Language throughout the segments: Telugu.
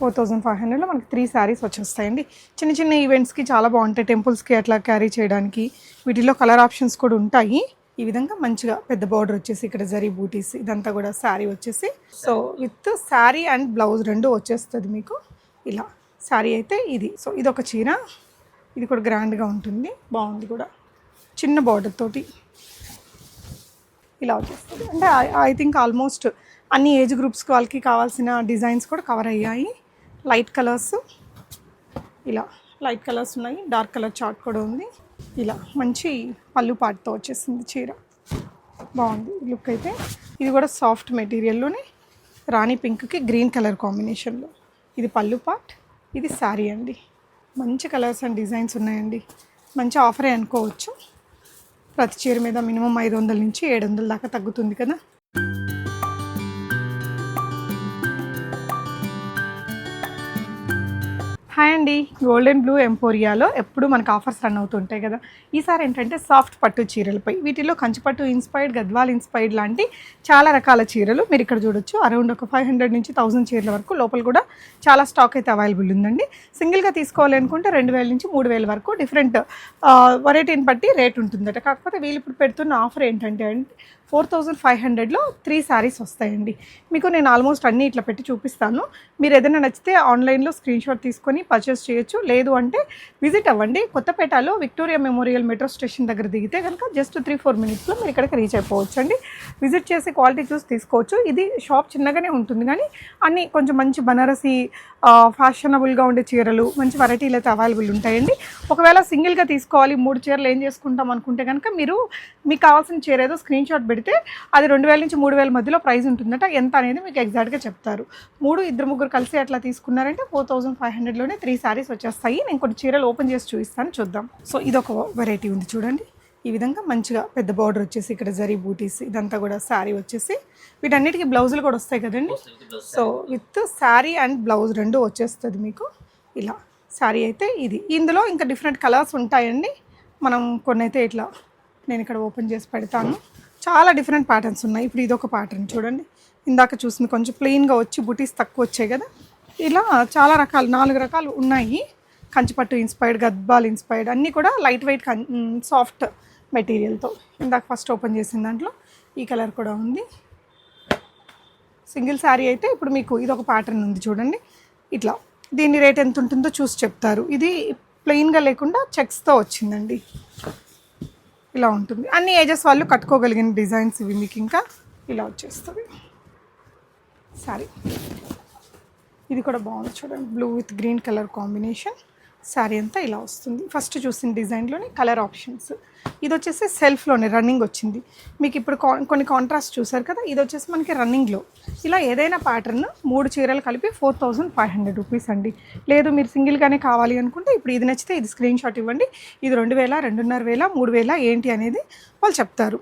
ఫోర్ థౌజండ్ ఫైవ్ హండ్రెడ్లో మనకి త్రీ శారీస్ వచ్చేస్తాయండి. చిన్న చిన్న ఈవెంట్స్కి చాలా బాగుంటాయి. టెంపుల్స్కి అట్లా క్యారీ చేయడానికి వీటిలో కలర్ ఆప్షన్స్ కూడా ఉంటాయి. ఈ విధంగా మంచిగా పెద్ద బార్డర్ వచ్చేసి ఇక్కడ జరీ బూటీస్ ఇదంతా కూడా శారీ వచ్చేసి. So with sari and blouse రెండు వచ్చేస్తుంది మీకు. ఇలా శారీ అయితే ఇది. సో ఇది ఒక చీర. ఇది కూడా గ్రాండ్గా ఉంటుంది. బాగుంది కూడా. చిన్న బార్డర్ తోటి ఇలా వచ్చేస్తుంది. అంటే ఐ థింక్ ఆల్మోస్ట్ అన్ని ఏజ్ గ్రూప్స్ వాళ్ళకి కావాల్సిన డిజైన్స్ కూడా కవర్ అయ్యాయి. Light colours. ఇలా లైట్ కలర్స్ ఉన్నాయి. డార్క్ కలర్ చార్ట్ కూడా ఉంది. ఇలా మంచి పళ్ళు పాటుతో వచ్చేసింది చీర. బాగుంది లుక్ అయితే. ఇది కూడా సాఫ్ట్ మెటీరియల్లోనే. రాణి పింక్కి గ్రీన్ కలర్ కాంబినేషన్లో ఇది పళ్ళు పార్ట్ ఇది శారీ అండి. మంచి కలర్స్ అండ్ డిజైన్స్ ఉన్నాయండి. మంచి ఆఫరే అనుకోవచ్చు. ప్రతి చీర మీద మినిమం ఐదు వందల నుంచి ఏడు వందల దాకా తగ్గుతుంది కదా. అండి గోల్డెన్ బ్లూ ఎంపోరియాలో ఎప్పుడు మనకు ఆఫర్స్ రన్ అవుతుంటాయి కదా. ఈసారి ఏంటంటే సాఫ్ట్ పట్టు చీరలపై. వీటిలో కంచిపట్టు ఇన్స్పైర్డ్ గద్వాల్ ఇన్స్పైర్డ్ లాంటి చాలా రకాల చీరలు మీరు ఇక్కడ చూడొచ్చు. అరౌండ్ ఒక ఫైవ్ హండ్రెడ్ నుంచి థౌసండ్ చీరల వరకు లోపల కూడా చాలా స్టాక్ అయితే అవైలబుల్ ఉందండి. సింగిల్గా తీసుకోవాలి అనుకుంటే రెండు వేల నుంచి మూడు వేల వరకు డిఫరెంట్ వెరైటీని బట్టి రేట్ ఉంటుందట. కాకపోతే వీళ్ళు ఇప్పుడు పెడుతున్న ఆఫర్ ఏంటంటే అంటే ఫోర్ థౌజండ్ ఫైవ్ హండ్రెడ్లో త్రీ శారీస్ వస్తాయండి. మీకు నేను ఆల్మోస్ట్ అన్నీ ఇట్లా పెట్టి చూపిస్తాను. మీరు ఏదైనా నచ్చితే ఆన్లైన్లో స్క్రీన్ షాట్ తీసుకొని పర్చేస్ చేయొచ్చు. లేదు అంటే విజిట్ అవ్వండి. కొత్తపేటలో విక్టోరియా మెమోరియల్ మెట్రో స్టేషన్ దగ్గర దిగితే కనుక జస్ట్ త్రీ ఫోర్ మినిట్స్లో మీరు ఇక్కడికి రీచ్ అయిపోవచ్చు అండి విజిట్ చేసి క్వాలిటీ చూసి తీసుకోవచ్చు. ఇది షాప్ చిన్నగానే ఉంటుంది కానీ అన్నీ కొంచెం మంచి బనారసి ఫ్యాషనబుల్గా ఉండే చీరలు మంచి వెరైటీలు అయితే అవైలబుల్ ఉంటాయండి. ఒకవేళ సింగిల్గా తీసుకోవాలి మూడు చీరలు ఏం చేసుకుంటాం అనుకుంటే కనుక మీరు మీకు కావాల్సిన చీర ఏదో స్క్రీన్ షాట్ పెడితే అది రెండు వేల నుంచి మూడు వేల మధ్యలో ప్రైస్ ఉంటుందట. ఎంత అనేది మీకు ఎగ్జాక్ట్గా చెప్తారు. మూడు ఇద్దరు ముగ్గురు కలిసి అట్లా తీసుకున్నారంటే ఫోర్ థౌసండ్ ఫైవ్ హండ్రెడ్లోనే త్రీ శారీస్ వచ్చేస్తాయి. నేను కొన్ని చీరలు ఓపెన్ చేసి చూపిస్తాను చూద్దాం. సో ఇదొక వెరైటీ ఉంది చూడండి. ఈ విధంగా మంచిగా పెద్ద బార్డర్ వచ్చేసి ఇక్కడ జరీ బూటీస్ ఇదంతా కూడా శారీ వచ్చేసి. వీటన్నిటికీ బ్లౌజులు కూడా వస్తాయి కదండి? So with sari and blouse రెండు వచ్చేస్తుంది మీకు. ఇలా శారీ అయితే ఇది. ఇందులో ఇంకా డిఫరెంట్ కలర్స్ ఉంటాయండి. మనం కొన్ని అయితే ఇట్లా నేను ఇక్కడ ఓపెన్ చేసి పెడతాను. చాలా డిఫరెంట్ ప్యాటర్న్స్ ఉన్నాయి. ఇప్పుడు ఇదొక ప్యాటర్న్ చూడండి. ఇందాక చూసింది కొంచెం ప్లెయిన్గా వచ్చి బుటీస్ తక్కువ వచ్చాయి కదా. ఇలా చాలా రకాలు నాలుగు రకాలు ఉన్నాయి. కంచిపట్టు ఇన్స్పైర్డ్ గద్బాల్ ఇన్స్పైర్డ్ అన్నీ కూడా లైట్ వెయిట్ సాఫ్ట్ మెటీరియల్తో ఇందాక ఫస్ట్ ఓపెన్ చేసిన దాంట్లో ఈ కలర్ కూడా ఉంది. సింగిల్ శారీ అయితే ఇప్పుడు మీకు ఇది ఒక ప్యాటర్న్ ఉంది చూడండి. ఇట్లా దీని రేట్ ఎంత ఉంటుందో చూసి చెప్తారు. ఇది ప్లెయిన్గా లేకుండా చెక్స్తో వచ్చిందండి. ఇలా ఉంటుంది. అన్ని ఏజెస్ వాళ్ళు కట్టుకోగలిగిన డిజైన్స్ ఇవి మీకు ఇంకా ఇలా వచ్చేస్తుంది సారీ ఇది కూడా బాగుంది చూడండి. Blue with green colour combination sari అంతా ఇలా వస్తుంది. ఫస్ట్ చూసిన డిజైన్లోనే కలర్ ఆప్షన్స్. ఇది వచ్చేసి సెల్ఫ్లోనే రన్నింగ్ వచ్చింది. మీకు ఇప్పుడు కొన్ని కాంట్రాస్ట్ చూసారు కదా ఇది వచ్చేసి మనకి రన్నింగ్లో. ఇలా ఏదైనా ప్యాటర్న్ మూడు చీరలు కలిపి four thousand five hundred rupees అండి. లేదు మీరు సింగిల్గానే కావాలి అనుకుంటే ఇప్పుడు ఇది నచ్చితే ఇది స్క్రీన్ షాట్ ఇవ్వండి. ఇది రెండు వేల రెండున్నర వేల మూడు వేల ఏంటి అనేది వాళ్ళు చెప్తారు.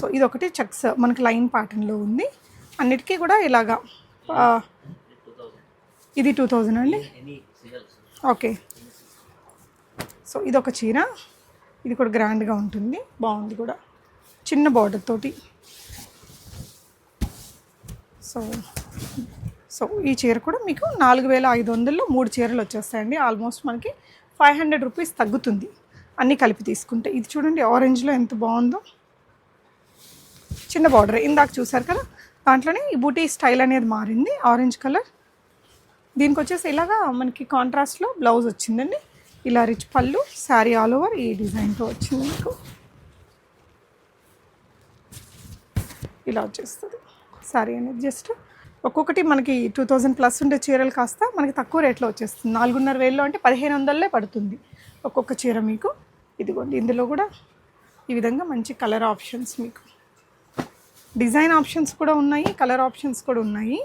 సో ఇది ఒకటి చెక్స్ మనకి లైన్ ప్యాటర్న్లో ఉంది. అన్నిటికీ కూడా ఇలాగా ఇది టూ థౌజండ్ అండి. ఓకే. సో ఇది ఒక చీర. ఇది కూడా గ్రాండ్గా ఉంటుంది. బాగుంది కూడా. చిన్న బార్డర్ తోటి. సో సో ఈ చీర కూడా మీకు నాలుగు వేల ఐదు వందల్లో మూడు చీరలు వచ్చేస్తాయండి. ఆల్మోస్ట్ మనకి ఫైవ్ హండ్రెడ్ రూపీస్ తగ్గుతుంది అన్నీ కలిపి తీసుకుంటే. ఇది చూడండి ఆరెంజ్లో ఎంత బాగుందో. చిన్న బార్డర్. ఇందాక చూసారు కదా దాంట్లోనే ఈ బూటీ స్టైల్ అనేది మారింది. ఆరెంజ్ కలర్ దీనికి వచ్చేసి ఇలాగా మనకి కాంట్రాస్ట్లో బ్లౌజ్ వచ్చిందండి. ఇలా రిచ్ పళ్ళు శారీ ఆల్ ఓవర్ ఈ డిజైన్తో వచ్చింది మీకు. ఇలా వచ్చేస్తుంది. శారీ అనేది జస్ట్ ఒక్కొక్కటి మనకి టూ థౌజండ్ ప్లస్ ఉండే చీరలు కాస్త మనకి తక్కువ రేట్లో వచ్చేస్తుంది. నాలుగున్నర వేల్లో అంటే పదిహేను వందలే పడుతుంది ఒక్కొక్క చీర మీకు. ఇదిగోండి ఇందులో కూడా ఈ విధంగా మంచి కలర్ ఆప్షన్స్ మీకు. డిజైన్ ఆప్షన్స్ కూడా ఉన్నాయి కలర్ ఆప్షన్స్ కూడా ఉన్నాయి.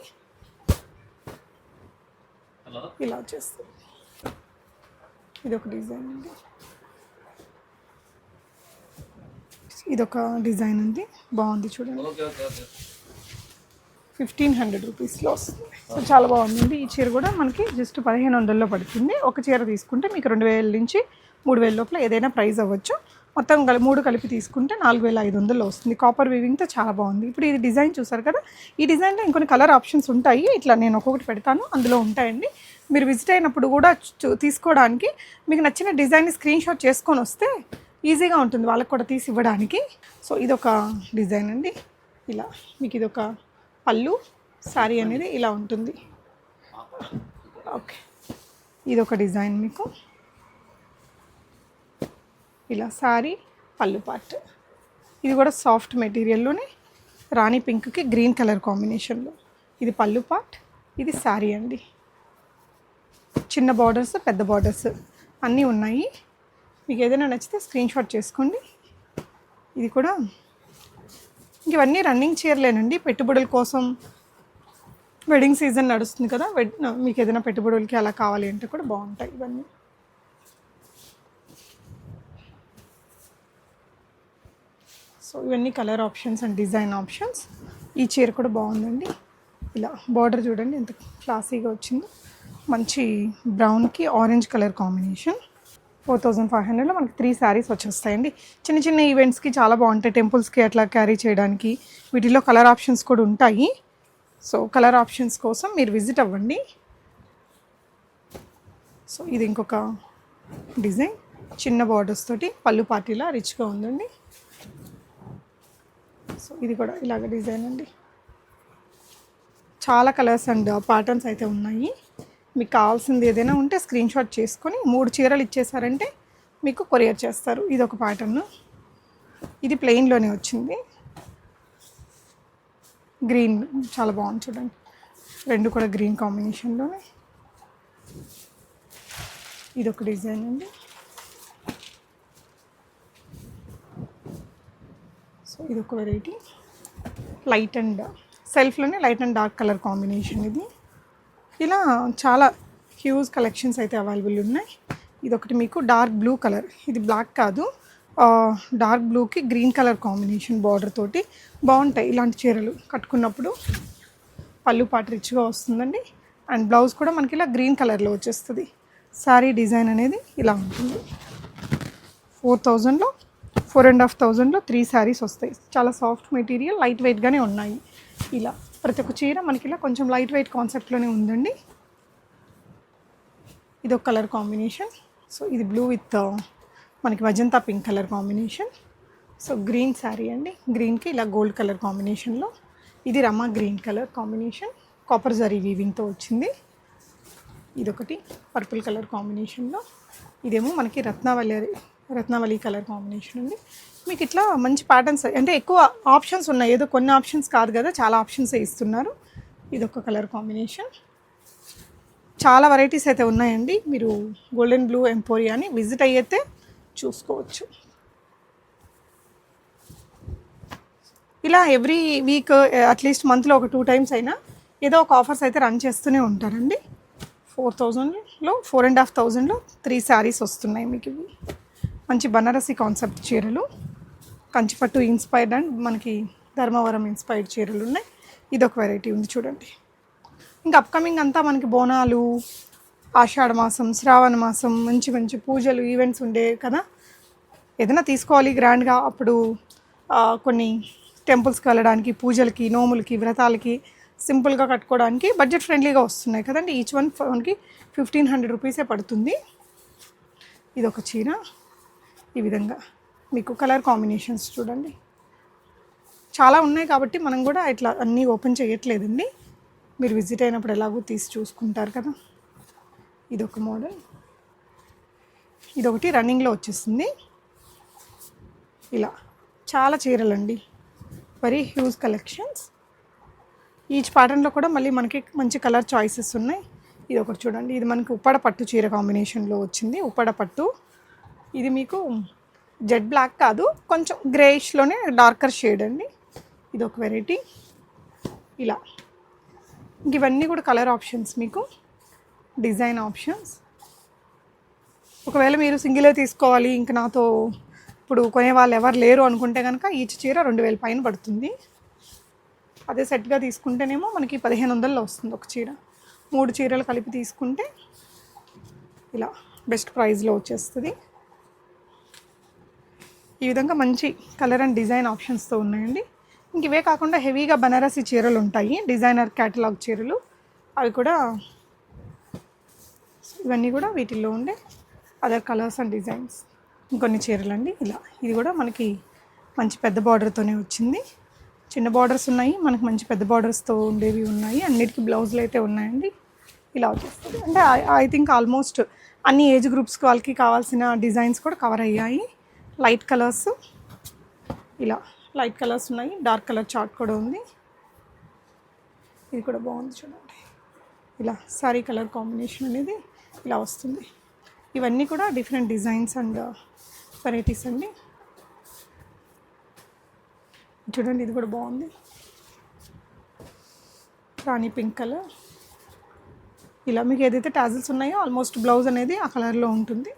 ఇలా వచ్చేస్తుంది. ఇది ఒక డిజైన్ అండి. ఇది ఒక డిజైన్ అండి. బాగుంది చూడండి. ఫిఫ్టీన్ హండ్రెడ్ రూపీస్లో వస్తుంది. సో చాలా బాగుంది ఈ చీర కూడా మనకి జస్ట్ పదిహేను వందల్లో పడుతుంది. ఒక చీర తీసుకుంటే మీకు రెండు వేల నుంచి మూడు వేల లోపల ఏదైనా ప్రైస్ అవ్వచ్చు. మొత్తం కలి మూడు కలిపి తీసుకుంటే నాలుగు వేల ఐదు వందలు వస్తుంది. కాపర్ వీవింగ్తో చాలా బాగుంది. ఇప్పుడు ఇది డిజైన్ చూసారు కదా? ఈ డిజైన్లో ఇంకొన్ని కలర్ ఆప్షన్స్ ఉంటాయి. ఇట్లా నేను ఒక్కొక్కటి పెడతాను. అందులో ఉంటాయండి. మీరు విజిట్ అయినప్పుడు కూడా చూ- తీసుకోవడానికి మీకు నచ్చిన డిజైన్ని స్క్రీన్ షాట్ చేసుకొని వస్తే ఈజీగా ఉంటుంది వాళ్ళకి కూడా తీసి ఇవ్వడానికి. సో ఇదొక డిజైన్ అండి. ఇలా మీకు ఇదొక పళ్ళు శారీ అనేది ఇలా ఉంటుంది. ఓకే. ఇదొక డిజైన్ మీకు. ఇలా శారీ పళ్ళు పార్ట్ ఇది కూడా సాఫ్ట్ మెటీరియల్లోనే రాణి పింక్కి గ్రీన్ కలర్ కాంబినేషన్లో. ఇది పళ్ళు పార్ట్ ఇది శారీ అండి. చిన్న బార్డర్స్ పెద్ద బార్డర్స్ అన్నీ ఉన్నాయి. మీకు ఏదైనా నచ్చితే స్క్రీన్ షాట్ చేసుకోండి. ఇది కూడా ఇవన్నీ రన్నింగ్ చీరలేనండి. పెట్టుబడుల కోసం వెడ్డింగ్ సీజన్ నడుస్తుంది కదా వెడ్ మీకు ఏదైనా పెట్టుబడులకి అలా కావాలి అంటే కూడా బాగుంటాయి ఇవన్నీ. సో ఇవన్నీ colour options and design options. ఈ చీర కూడా బాగుందండి. ఇలా బార్డర్ చూడండి ఎంత క్లాసీగా వచ్చిందో. మంచి బ్రౌన్కి orange colour combination. Four thousand five హండ్రెడ్లో మనకి త్రీ శారీస్ వచ్చేస్తాయండి. చిన్న చిన్న ఈవెంట్స్కి చాలా బాగుంటాయి. టెంపుల్స్కి అట్లా క్యారీ చేయడానికి వీటిలో కలర్ ఆప్షన్స్ కూడా ఉంటాయి. సో కలర్ ఆప్షన్స్ కోసం మీరు విజిట్ అవ్వండి. సో ఇది ఇంకొక డిజైన్. చిన్న బార్డర్స్ తోటి పళ్ళు పార్టీలా రిచ్గా ఉందండి. సో ఇది కూడా ఇలాగ డిజైన్ అండి. చాలా కలర్స్ అండ్ ప్యాటర్న్స్ అయితే ఉన్నాయి. మీకు కావాల్సింది ఏదైనా ఉంటే స్క్రీన్ షాట్ చేసుకొని మూడు చీరలు ఇచ్చేసారంటే మీకు కొరియర్ చేస్తారు. ఇది ఒక ప్యాటర్న్ ఇది ప్లెయిన్లోనే వచ్చింది. గ్రీన్ చాలా బాగుంది చూడండి. రెండు కూడా గ్రీన్ కాంబినేషన్లోనే ఇది ఒక డిజైన్ అండి. ఇది ఒక variety light and సెల్ఫ్లోనే light and dark colour combination ఇది. ఇలా చాలా హ్యూజ్ కలెక్షన్స్ అయితే అవైలబుల్ ఉన్నాయి. ఇది ఒకటి మీకు డార్క్ బ్లూ కలర్ ఇది బ్లాక్ కాదు. డార్క్ బ్లూకి గ్రీన్ కలర్ కాంబినేషన్ బార్డర్ తోటి బాగుంటాయి ఇలాంటి చీరలు కట్టుకున్నప్పుడు. పళ్ళు పాటు రిచ్గా వస్తుందండి. అండ్ బ్లౌజ్ కూడా మనకి ఇలా గ్రీన్ కలర్లో వచ్చేస్తుంది. శారీ డిజైన్ అనేది ఇలా ఉంటుంది. ఫోర్ థౌజండ్లో ఫోర్ అండ్ హాఫ్ థౌజండ్లో త్రీ శారీస్ వస్తాయి. చాలా సాఫ్ట్ మెటీరియల్ లైట్ వెయిట్గానే ఉన్నాయి. ఇలా ప్రతి ఒక్క చీర మనకి ఇలా కొంచెం లైట్ వెయిట్ కాన్సెప్ట్లోనే ఉందండి. ఇది ఒక కలర్ కాంబినేషన్. సో ఇది బ్లూ విత్ మనకి magenta pink colour combination. So green sari అండి. గ్రీన్కి ఇలా గోల్డ్ కలర్ కాంబినేషన్లో. ఇది Rama green colour combination. Copper zari వీవింగ్తో వచ్చింది. ఇదొకటి పర్పుల్ కలర్ కాంబినేషన్లో. ఇదేమో మనకి రత్నావళి రత్నావళి కలర్ కాంబినేషన్ ఉంది. మీకు ఇట్లా మంచి ప్యాటర్న్స్ అంటే ఎక్కువ ఆప్షన్స్ ఉన్నాయి. ఏదో కొన్ని ఆప్షన్స్ కాదు కదా చాలా ఆప్షన్స్ ఇస్తున్నారు. ఇది ఒక కలర్ కాంబినేషన్. చాలా వెరైటీస్ అయితే ఉన్నాయండి. మీరు గోల్డెన్ బ్లూ ఎంపోరియాని విజిట్ అయ్యితే చూసుకోవచ్చు. ఇలా ఎవ్రీ వీక్ అట్లీస్ట్ మంత్లో ఒక టూ టైమ్స్ అయినా ఏదో ఒక ఆఫర్స్ అయితే రన్ చేస్తూనే ఉంటారండి. ఫోర్ థౌజండ్లో ఫోర్ అండ్ హాఫ్ థౌజండ్లో త్రీ శారీస్ వస్తున్నాయి మీకు ఇవి. మంచి బనారసి కాన్సెప్ట్ చీరలు. కంచిపట్టు ఇన్స్పైర్డ్ అండ్ మనకి ధర్మవరం ఇన్స్పైర్డ్ చీరలు ఉన్నాయి. ఇది ఒక వెరైటీ ఉంది చూడండి. ఇంకా అప్కమింగ్ అంతా మనకి బోనాలు ఆషాఢ మాసం శ్రావణ మాసం మంచి మంచి పూజలు ఈవెంట్స్ ఉండే కదా. ఏదైనా తీసుకోవాలి గ్రాండ్గా అప్పుడు కొన్ని టెంపుల్స్కి వెళ్ళడానికి పూజలకి నోములకి వ్రతాలకి సింపుల్గా కట్టుకోవడానికి బడ్జెట్ ఫ్రెండ్లీగా వస్తున్నాయి కదండి. ఈచ్ వన్ మనకి ఫిఫ్టీన్ హండ్రెడ్ రూపీసే పడుతుంది. ఇది ఒక చీర. ఈ విధంగా. మీకు కలర్ కాంబినేషన్స్ చూడండి. చాలా ఉన్నాయి కాబట్టి మనం కూడా ఇట్లా అన్నీ ఓపెన్ చేయట్లేదండి. మీరు విజిట్ అయినప్పుడు ఎలాగో తీసి చూసుకుంటారు కదా. ఇదొక మోడల్. ఇదొకటి రన్నింగ్లో వచ్చేసింది. ఇలా. చాలా చీరలండి. వెరీ హ్యూజ్ కలెక్షన్స్ ఈచ్ ప్యాటర్న్లో కూడా మళ్ళీ మనకి మంచి కలర్ చాయిసెస్ ఉన్నాయి. ఇది ఒకటి చూడండి. ఇది మనకి ఉప్పడ పట్టు చీర కాంబినేషన్లో వచ్చింది. ఉప్పడ పట్టు ఇది మీకు జెడ్ బ్లాక్ కాదు కొంచెం గ్రేయిష్లోనే డార్కర్ షేడ్ అండి. ఇది ఒక వెరైటీ ఇలా. ఇవన్నీ కూడా కలర్ ఆప్షన్స్ మీకు. డిజైన్ ఆప్షన్స్ ఒకవేళ మీరు సింగిలే తీసుకోవాలి ఇంక నాతో ఇప్పుడు కొనే వాళ్ళు ఎవరు లేరు అనుకుంటే కనుక ఈచ్ చీర రెండు వేల పైన పడుతుంది. అదే సెట్గా తీసుకుంటేనేమో మనకి పదిహేను వందల్లో వస్తుంది ఒక చీర. మూడు చీరలు కలిపి తీసుకుంటే ఇలా బెస్ట్ ప్రైస్లో వచ్చేస్తుంది. ఈ విధంగా మంచి కలర్ అండ్ డిజైన్ ఆప్షన్స్తో ఉన్నాయండి. ఇంక ఇవే కాకుండా హెవీగా బనారసి చీరలు ఉంటాయి డిజైనర్ క్యాటలాగ్ చీరలు. అవి కూడా ఇవన్నీ కూడా వీటిల్లో ఉండే అదర్ కలర్స్ అండ్ డిజైన్స్ ఇంకొన్ని చీరలు అండి ఇలా. ఇది కూడా మనకి మంచి పెద్ద బార్డర్తోనే వచ్చింది. చిన్న బార్డర్స్ ఉన్నాయి మనకి మంచి పెద్ద బార్డర్స్తో ఉండేవి ఉన్నాయి. అన్నిటికీ బ్లౌజులు అయితే ఉన్నాయండి. ఇలా వచ్చేస్తుంది. అంటే ఐ థింక్ ఆల్మోస్ట్ అన్ని ఏజ్ గ్రూప్స్కి వాళ్ళకి కావాల్సిన డిజైన్స్ కూడా కవర్ అయ్యాయి. Light colours. ఇలా లైట్ కలర్స్ ఉన్నాయి. డార్క్ కలర్ చార్ట్ కూడా ఉంది. ఇది కూడా బాగుంది చూడండి. ఇలా సారీ కలర్ కాంబినేషన్ అనేది ఇలా వస్తుంది. ఇవన్నీ కూడా డిఫరెంట్ డిజైన్స్ అండ్ వెరైటీస్ అండి. చూడండి ఇది కూడా బాగుంది. Rani pink colour. ఇలా మీకు ఏదైతే టాజిల్స్ ఉన్నాయో ఆల్మోస్ట్ బ్లౌజ్ అనేది ఆ కలర్లో ఉంటుంది.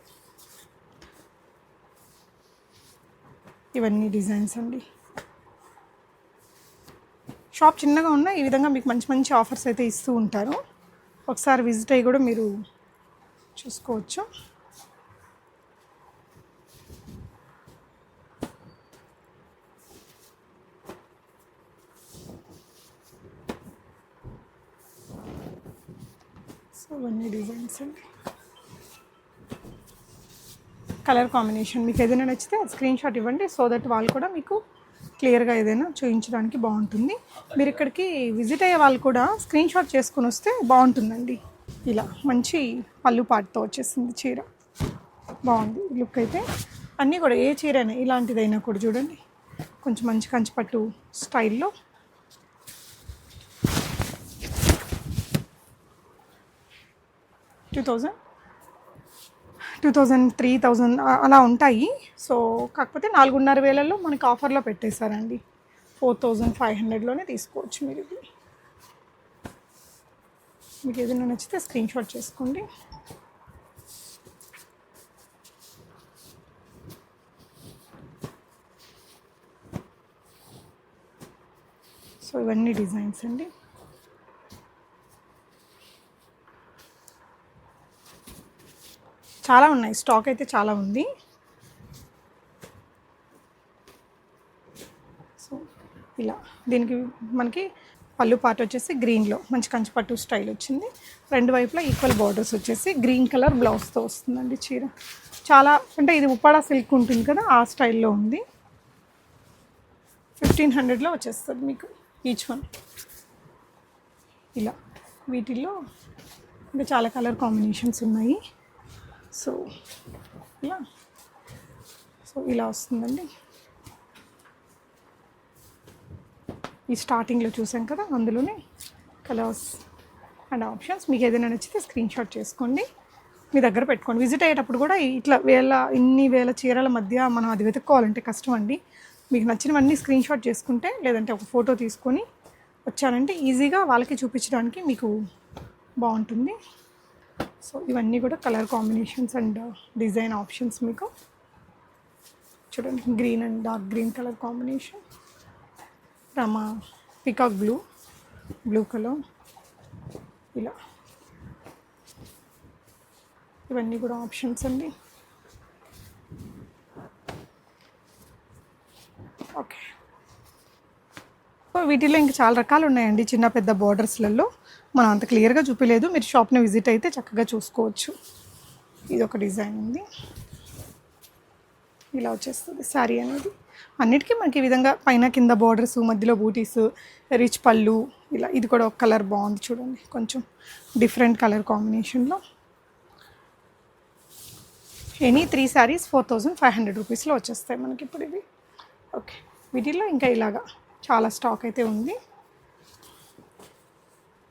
ఇవన్నీ డిజైన్స్ అండి. షాప్ చిన్నగా ఉన్నా ఈ విధంగా మీకు మంచి మంచి ఆఫర్స్ అయితే ఇస్తూ ఉంటారు. ఒకసారి విజిట్ అయ్యి కూడా మీరు చూసుకోవచ్చు. సో ఇవన్నీ డిజైన్స్ అండి. కలర్ కాంబినేషన్ మీకు ఏదైనా నచ్చితే స్క్రీన్ షాట్ ఇవ్వండి సో దట్ వాళ్ళు కూడా మీకు క్లియర్గా ఏదైనా చూపించడానికి బాగుంటుంది. మీరు ఇక్కడికి విజిట్ అయ్యే వాళ్ళు కూడా స్క్రీన్ షాట్ చేసుకుని వస్తే బాగుంటుందండి. ఇలా మంచి పళ్ళు పాటుతో వచ్చేసింది చీర. బాగుంది లుక్ అయితే. అన్నీ కూడా ఏ చీర అయినా ఇలాంటిదైనా కూడా చూడండి. కొంచెం మంచి కంచిపట్టు స్టైల్లో. Two thousand? Two thousand three thousand అలా ఉంటాయి. సో కాకపోతే నాలుగున్నర వేలలో మనకి ఆఫర్లో పెట్టేశారండి. ఫోర్ థౌజండ్ ఫైవ్ హండ్రెడ్లోనే తీసుకోవచ్చు మీరు ఇది. మీకు ఏదైనా నచ్చితే స్క్రీన్ షాట్ చేసుకోండి. సో ఇవన్నీ డిజైన్స్ అండి. చాలా ఉన్నాయి. స్టాక్ అయితే చాలా ఉంది. సో ఇలా. దీనికి మనకి పళ్ళు పార్ట్ వచ్చేసి గ్రీన్లో మంచి కంచిపట్టు స్టైల్ వచ్చింది. రెండు వైపులా ఈక్వల్ బార్డర్స్ వచ్చేసి గ్రీన్ కలర్ బ్లౌజ్తో వస్తుందండి చీర. చాలా అంటే ఇది ఉప్పాడా సిల్క్ ఉంటుంది కదా ఆ స్టైల్లో ఉంది. ఫిఫ్టీన్ హండ్రెడ్లో వచ్చేస్తుంది మీకు ఈచ్ వన్ ఇలా. వీటిల్లో ఇంకా చాలా కలర్ కాంబినేషన్స్ ఉన్నాయి. సో ఇలా సో ఇలా వస్తుందండి. ఈ స్టార్టింగ్లో చూసాం కదా అందులోనే కలర్స్ అండ్ ఆప్షన్స్. మీకు ఏదైనా నచ్చితే స్క్రీన్ షాట్ చేసుకోండి. మీ దగ్గర పెట్టుకోండి. విజిట్ అయ్యేటప్పుడు కూడా ఇట్లా వేల ఇన్ని వేల చీరల మధ్య మనం అది వెతుక్కోవాలంటే కష్టం అండి. మీకు నచ్చినవన్నీ స్క్రీన్ షాట్ చేసుకుంటే లేదంటే ఒక ఫోటో తీసుకొని వచ్చారంటే ఈజీగా వాళ్ళకి చూపించడానికి మీకు బాగుంటుంది. సో ఇవన్నీ కూడా colour combinations and design options మీకు. చూడండి green and dark green colour combination. Rama peacock blue blue colour. ఇలా. ఇవన్నీ కూడా ఆప్షన్స్ అండి. ఓకే. సో వీటిలో ఇంకా చాలా రకాలు ఉన్నాయండి చిన్న పెద్ద బార్డర్స్లలో మనం అంత క్లియర్గా చూపించలేదు మీరు షాప్ని విజిట్ అయితే చక్కగా చూసుకోవచ్చు. ఇది ఒక డిజైన్ ఉంది. ఇలా వచ్చేస్తుంది శారీ అనేది. అన్నిటికీ మనకి ఈ విధంగా పైన కింద బార్డర్స్ మధ్యలో బూటీస్ రిచ్ పళ్ళు ఇలా ఇది కూడా ఒక కలర్ బాగుంది చూడండి. కొంచెం డిఫరెంట్ కలర్ కాంబినేషన్లో any three saris four thousand five hundred రూపీస్లో వచ్చేస్తాయి మనకి ఇప్పుడు ఇవి. ఓకే వీటిల్లో ఇంకా ఇలాగా చాలా స్టాక్ అయితే ఉంది.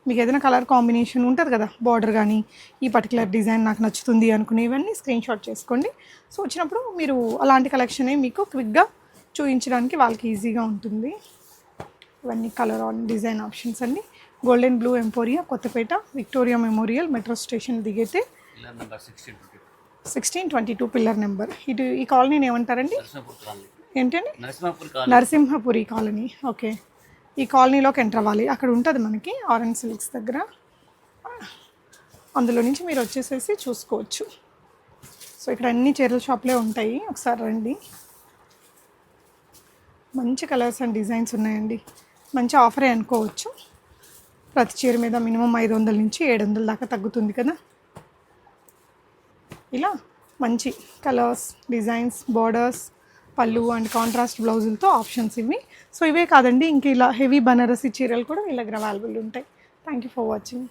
మీకు ఏదైనా కలర్ కాంబినేషన్ ఉంటుంది కదా బార్డర్ కానీ ఈ పర్టికులర్ డిజైన్ నాకు నచ్చుతుంది అనుకునేవన్నీ స్క్రీన్ షాట్ చేసుకోండి. సో వచ్చినప్పుడు మీరు అలాంటి కలెక్షన్ మీకు క్విక్గా చూపించడానికి వాళ్ళకి ఈజీగా ఉంటుంది. ఇవన్నీ కలర్ ఆన్ డిజైన్ ఆప్షన్స్ అండి. Golden Blue Emporia Kothapet Victoria Memorial metro station దిగితే sixteen twenty two pillar number ఇటు ఈ కాలనీని ఏమంటారండి? ఏంటండి? నరసింహపురి కాలనీ. ఓకే. ఈ కాలనీలోకి ఎంటర్ అవ్వాలి. అక్కడ ఉంటుంది మనకి ఆరెంజ్ సిల్క్స్ దగ్గర. అందులో నుంచి మీరు వచ్చేసేసి చూసుకోవచ్చు. సో ఇక్కడ అన్ని చీరల షాప్లే ఉంటాయి. ఒకసారి రండి. మంచి కలర్స్ అండ్ డిజైన్స్ ఉన్నాయండి. మంచి ఆఫరే అనుకోవచ్చు. ప్రతి చీర మీద మినిమం ఐదు వందల నుంచి ఏడు వందల దాకా తగ్గుతుంది కదా? ఇలా మంచి కలర్స్ డిజైన్స్ బార్డర్స్ పళ్ళు అండ్ కాంట్రాస్ట్ బ్లౌజులతో ఆప్షన్స్ ఇవి. సో ఇవే కాదండి ఇంక ఇలా హెవీ బనారసి చీరలు కూడా వీళ్ళ దగ్గర అవైలబుల్ ఉంటాయి. Thank you for watching